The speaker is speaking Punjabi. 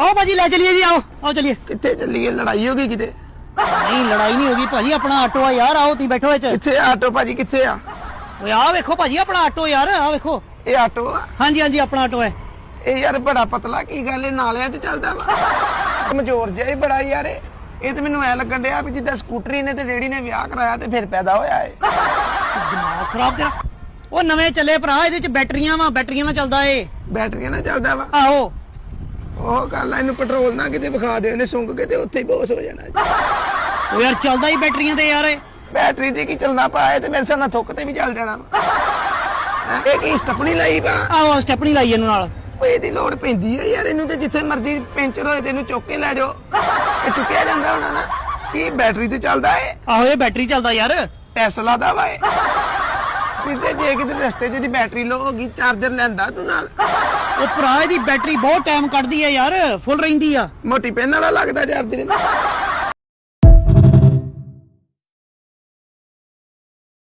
ਆਓ ਭਾਜੀ ਲੈ ਚਲੀਏ ਜੀ ਆਓ ਆਓ ਚਲੀਏ। ਕਿੱਥੇ ਚੱਲੀਏ? ਲੜਾਈ ਹੋ ਗਈ ਕਿਤੇ? ਨਹੀਂ ਲੜਾਈ ਨਹੀਂ ਹੋਗੀ ਭਾਜੀ ਆਪਣਾ ਆਟੋ ਆ ਯਾਰ ਆਓ ਤੁਸੀਂ ਬੈਠੋ ਵਿੱਚ। ਕਿੱਥੇ ਆ ਆਟੋ ਭਾਜੀ ਕਿੱਥੇ ਆ? ਓਏ ਆਹ ਵੇਖੋ ਭਾਜੀ ਆਪਣਾ ਆਟੋ ਯਾਰ ਆਹ ਵੇਖੋ। ਇਹ ਆਟੋ ਆ। ਹਾਂਜੀ ਹਾਂਜੀ ਆਪਣਾ ਆਟੋ ਹੈ। ਇਹ ਯਾਰ ਬੜਾ ਪਤਲਾ ਕੀ ਗੱਲ ਇਹ ਨਾਲਿਆਂ 'ਚ ਚੱਲਦਾ ਵਾ। ਕਮਜ਼ੋਰ ਜਿਹਾ ਹੀ ਬੜਾ ਯਾਰ ਇਹ। ਇਹ ਤੇ ਮੈਨੂੰ ਐ ਲੱਗਣ ਡਿਆ ਵੀ ਜਿੱਦਾਂ ਸਕੂਟਰੀ ਨੇ ਤੇ ਰੇੜੀ ਨੇ ਵਿਆਹ ਕਰਾਇਆ ਤੇ ਫਿਰ ਪੈਦਾ ਹੋਇਆ ਏ ਦਿਮਾਗ ਖਰਾਬ ਤੇਰਾ। ਉਹ ਨਵੇਂ ਚੱਲੇ ਭਰਾ ਇਹਦੇ ਚ ਬੈਟਰੀਆਂ ਵਾ ਬੈਟਰੀਆਂ ਨਾਲ ਚੱਲਦਾ ਏ ਬੈਟਰੀਆਂ ਨਾਲ ਚੱਲਦਾ ਵਾ। ਆਹੋ। ਉਹ ਗੱਲ ਆ ਇਹਨੂੰ ਪੈਟਰੋਲ ਨਾ ਕਿਤੇ ਵਿਖਾ ਦਿਓ ਇਹਨੇ ਸੁੰਘ ਕੇ ਤੇ ਉੱਥੇ ਹੀ ਬੋਸ ਹੋ ਜਾਣਾ ਜੀ। ਉਹ ਯਾਰ ਚੱਲਦਾ ਹੀ ਬੈਟਰੀਆਂ ਤੇ ਯਾਰ ਇਹ। ਬੈਟਰੀ ਤੇ ਕੀ ਚੱਲਦਾ ਪਾਏ ਤੇ ਮੇਰੇ ਸਾਹਮਣੇ ਥੁੱਕ ਤੇ ਵੀ ਚੱਲ ਜਾਣਾ ਵਾ। ਹੈਂ, ਇਹ ਕੀ ਸਟੱਪਣੀ ਲਾਈ ਪਾ ਆਹੋ ਸਟੈਪਣੀ ਲਾਈ ਇਹਨੂੰ ਨਾਲ। ਓਏ ਇਹਦੀ ਲੋੜ ਪੈਂਦੀ ਹੈ ਯਾਰ ਇਹਨੂੰ ਤੇ ਜਿੱਥੇ ਮਰਜ਼ੀ ਪੈਂਚਰ ਹੋਏ ਤੇ ਇਹਨੂੰ ਚੁੱਕ ਕੇ ਲੈ ਜਾਓ। ਇਹ ਚੁੱਕਿਆ ਜਾਂਦਾ ਹੋਣਾ ਨਾ। ਕੀ ਬੈਟਰੀ ਤੇ ਚੱਲਦਾ ਏ ਆਹੋ ਇਹ ਬੈਟਰੀ ਚੱਲਦਾ ਯਾਰ। ਟੈਸਲਾ ਦਾ ਵਾ ਇਹ। ਕਿਤੇ ਜੇ ਕਿਤੇ ਰਸਤੇ 'ਚ ਦੀ ਬੈਟਰੀ ਲੋ ਹੋ ਗਈ ਚਾਰਜਰ ਲੈਂਦਾ ਤੂੰ ਨਾਲ। ਉਹ ਭਰਾ ਇਹਦੀ ਬੈਟਰੀ ਬਹੁਤ ਟਾਈਮ ਕੱਢਦੀ ਹੈ ਯਾਰ ਫੁੱਲ ਰਹਿੰਦੀ ਆ। ਮੋਟੀ ਪੈਨ ਵਾਲਾ ਲੱਗਦਾ ਚਾਰਜਰ